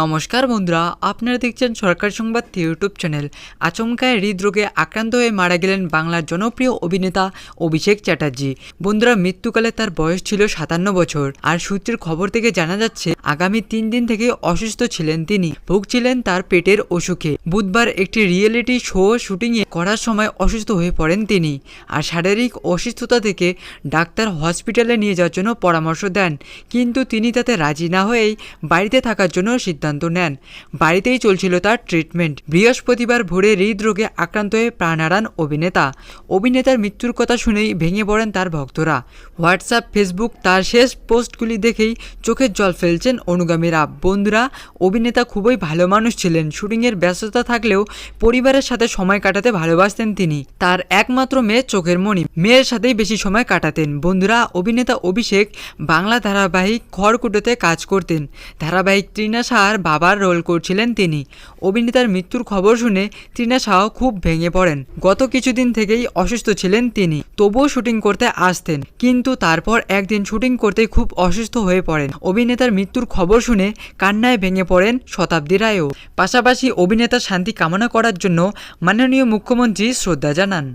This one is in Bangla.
নমস্কার বন্ধুরা, আপনারা দেখছেন সরকার সংবাদ ইউটিউব চ্যানেল। আচমকায় হৃদরোগে আক্রান্ত হয়ে মারা গেলেন বাংলার জনপ্রিয় অভিনেতা অভিষেক চ্যাটার্জি। বন্ধুরা, মৃত্যুকালে তার বয়স ছিল সাতান্ন বছর। আর সূত্রের খবর থেকে জানা যাচ্ছে আগামী তিন দিন থেকে অসুস্থ ছিলেন তিনি। ভুগছিলেন তার পেটের অসুখে। বুধবার একটি রিয়েলিটি শো শুটিংয়ে করার সময় অসুস্থ হয়ে পড়েন তিনি আর শারীরিক অসুস্থতা থেকে ডাক্তার হসপিটালে নিয়ে যাওয়ার জন্য পরামর্শ দেন। কিন্তু তিনি তাতে রাজি না হয়েই বাড়িতে থাকার জন্য সিদ্ধান্ত নেন। বাড়িতেই চলছিল তার ট্রিটমেন্ট বৃহস্পতিবার ভোরে হৃদরোগে আক্রান্ত হয়ে প্রাণ হারান অভিনেতা। অভিনেতার মৃত্যুর কথা শুনেই ভেঙে পড়েন তার ভক্তরা। হোয়াটসঅ্যাপ ফেসবুক তার শেষ পোস্টগুলি দেখেই চোখের জল ফেলছেন অনুগামীরা। বন্ধুরা, অভিনেতা খুবই ভালো মানুষ ছিলেন। শুটিংয়ের ব্যস্ততা থাকলেও পরিবারের সাথে সময় কাটাতে ভালোবাসতেন তিনি। তার একমাত্র মেয়ে চোখের মণি। মেয়ের সাথেই বেশি সময় কাটাতেন। বন্ধুরা, অভিনেতা অভিষেক বাংলা ধারাবাহিক খড়কুটোতে কাজ করতেন। ধারাবাহিক তৃণা সাহার বাবার রোল করছিলেন তিনি। অভিনেতার মৃত্যুর খবর শুনে তৃণা সাহা খুব ভেঙে পড়েন। গত কিছুদিন থেকেই অসুস্থ ছিলেন তিনি। তবুও শুটিং করতে আসতেন। কিন্তু তারপর একদিন শুটিং করতে খুব অসুস্থ হয়ে পড়েন। অভিনেতার মৃত্যুর খবর শুনে কান্নায় ভেঙে পড়েন শতাব্দী রায়ও। পাশাপাশি অভিনেতা শান্তি কামনা করার জন্য মাননীয় মুখ্যমন্ত্রী শ্রদ্ধা জানান।